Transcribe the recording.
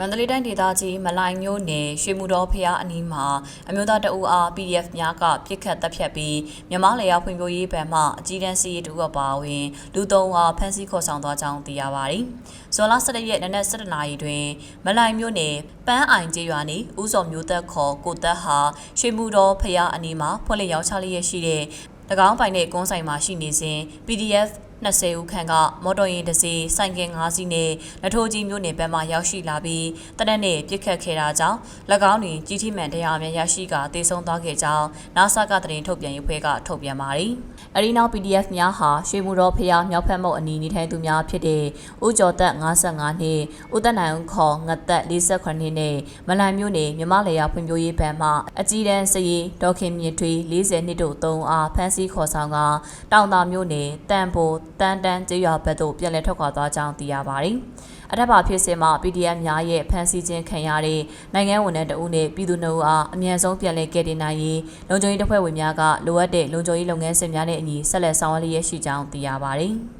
မန္တလေးတိုင်းဒေသကြီးမလိုင်မြို့နယ်ရွှေမူတော်ဖျားအနီးမှာအမျိုးသားတအူအား PDF များကပြစ်ခတ်တပ်ဖြတ်ပြီးမြန်မာလျာဖွံ့ဖြိုးရေးဘဏ်မှအကြီးတန်းစီးရီတူအပါအဝင်လူသုံးအားဖမ်းဆီးခေါ်ဆောင်သွားကြောင်းသိရပါတယ်။ဇွန်လ17ရက်နနက်7:00နာရီတွင်မလိုင်မြို့နယ်ပန်းအိုင်ကျေးရွာနေဦးစော်မျိုးသက်ခေါ်ကိုသက်ဟာရွှေမူတော်ဖျားအနီးမှာဖွင့်လှစ်ရောက်ချလျက်ရှိတဲ့၎င်းပိုင်တဲ့ကွန်းဆိုင်မှာရှိနေစဉ် PDF 20ဦးခန့်ကမော်တော်ယာဉ်တစ်စီးစိုင်ကင်5စီးနဲ့လက်ထိုးကြီးမြို့နယ်ဘက်မှရောက်ရှိလာပြီးတနက်နေ့ပြစ်ခတ်ခဲ့တာကြောင့်၎င်းတွင်ကြီးထိမှန်တရားများရရှိကတေဆုံးသွားခဲ့ကြောင်းနာဆာကတရင်ထုတ်ပြန်ရေးဖွဲ့ကထုတ်ပြန်ပါတယ်။အရီနောက် PDF များဟာရွှေမူတော်ဖျားမြောက်ဖက်မုတ်အနီးနေထိုင်သူများဖြစ်တဲ့ဦးကျော်သက်55နှစ်ဦးသက်နိုင်ဦးခေါ်ငသက်48နှစ်နဲ့မလန်မျိုးနယ်မြမလေယာဖွံ့ဖြိုးရေးဘဏ်မှအကြီးတန်းစည်ဒေါခင်မြင့်ထွေး40နှစ်တို့3အားဖမ်းဆီးခေါ်ဆောင်ကတောင်တာမျိုးနယ်တန်ပိုတန်တန်းကျေးရွာဘက်သို့ပြန်လည်ထွက်ခွာသွားကြောင်းသိရပါတယ်။အထက်ပါဖြစ်စဉ်မှာ PDF များရဲ့ဖမ်းဆီးခြင်းခံရတဲ့နိုင်ငံဝန်ထမ်းတအုပ်နဲ့ပြည်သူ့နှုတ်အားအမြန်ဆုံးပြန်လည်ကယ်တင်နိုင်ရေးလုံခြုံရေးတပ်ဖွဲ့ဝင်များကလိုအပ်တဲ့လုံခြုံရေးလုပ်ငန်းစဉ်များနဲ့အညီဆက်လက်ဆောင်ရွက်လျက်ရှိကြောင်းသိရပါတယ်။